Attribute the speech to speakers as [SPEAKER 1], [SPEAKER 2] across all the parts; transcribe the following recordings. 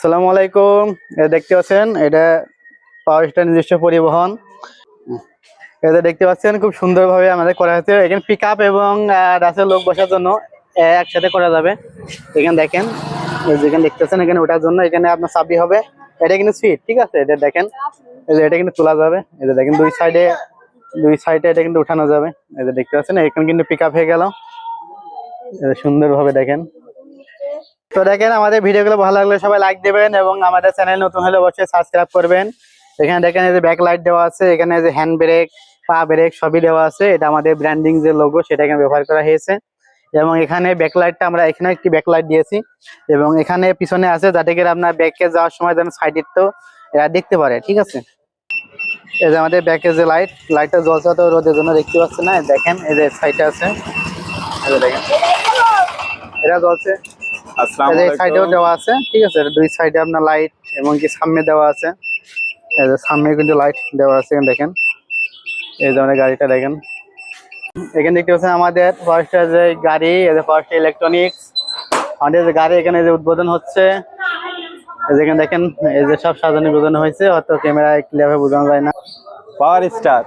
[SPEAKER 1] সালামু আলাইকুম। এটা দেখতে পাচ্ছেন, এটা পাওয়ার স্টার নিজস্ব পরিবহন। এটা দেখতে পাচ্ছেন, খুব সুন্দরভাবে আমাদের করা হয়েছে। এখানে পিক এবং রাসের লোক বসার জন্য একসাথে করা যাবে। এখানে দেখেন, এই যে এখানে দেখতেছেন, এখানে ওঠার জন্য এখানে আপনার চাবি হবে। এটা কিন্তু সিট ঠিক আছে? এটা দেখেন এটা কিন্তু তোলা যাবে। যে দেখেন, দুই সাইডে দুই সাইডে এটা কিন্তু উঠানো যাবে। যে দেখতে পাচ্ছেন, এখানে কিন্তু পিক হয়ে গেল। সুন্দরভাবে দেখেন। তো দেখেন আমাদের ভিডিওগুলো ভালো লাগলে সবাই লাইক দেবেন এবং আমাদের চ্যানেল নতুন হলে অবশ্যই সাবস্ক্রাইব করবেন। এখানে দেখেন এই যে ব্যাক লাইট দেওয়া আছে, এখানে যে হ্যান্ড ব্রেক পা ব্রেক সবই দেওয়া আছে। এটা আমাদের ব্র্যান্ডিং যে লোগো সেটা এখানে ব্যবহার করা হয়েছে। এবং এখানে ব্যাকলাইটটা আমরা এখানে একটি ব্যাকলাইট দিয়েছি। এবং এখানে পিছনে আছে যাতে করে আপনার ব্যাকে যাওয়ার সময় যেন সাইডের তো এরা দেখতে পারে, ঠিক আছে? এই যে আমাদের ব্যাকে যে লাইট লাইটটা জ্বলছে তো রোদের জন্য দেখতে পাচ্ছে না। দেখেন এই যে সাইডটা আছে। দেখেন। এটা জ্বলছে। সাইডেও দেওয়া আছে ঠিক আছে? দুই সাইডে আপনার লাইট এবং কি সামনে দেওয়া আছে। এই যে সামনে কিন্তু লাইট দেওয়া আছে দেখেন। এই গাড়িটা দেখেন। এখানে দেখতে পাচ্ছেন আমাদের যে গাড়ি ফার্স্ট ইলেকট্রনিক্স আমাদের যে গাড়ি এখানে যে উদ্বোধন হচ্ছে এই যে দেখেন এই যে সব সাজানো বোঝানো হয়েছে হয়তো ক্যামেরায় ক্লিয়ারভাবে বোঝানো যায় না।
[SPEAKER 2] পাওয়ার স্টার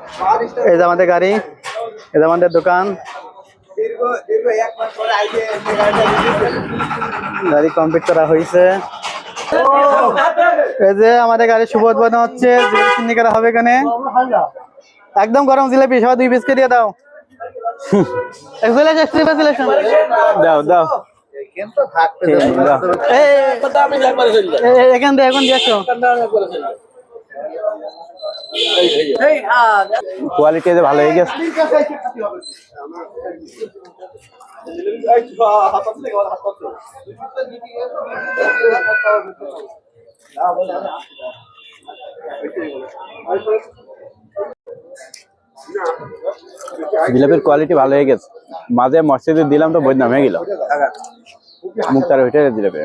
[SPEAKER 1] এই যে আমাদের গাড়ি এই যে আমাদের দোকান। গাড়ি কমপ্লিট করা হয়েছে এই যে আমাদের গাড়ি শুভ উদ্বোধন হচ্ছে জিলাপি করা হবে এখানে। একদম গরম জিলাপি সবাই দুই পিসকে দিয়ে দাও।
[SPEAKER 2] দাও দাও।
[SPEAKER 1] এখান থেকে এখন দিয়েছ
[SPEAKER 2] কোয়ালিটি যে ভালো হয়ে গেছে। কোয়ালিটি ভালো হয়ে গেছে। মাঝে মসজিদে দিলাম তো বই নামে গেল। মুক্তার ওইটাই জিলাপি।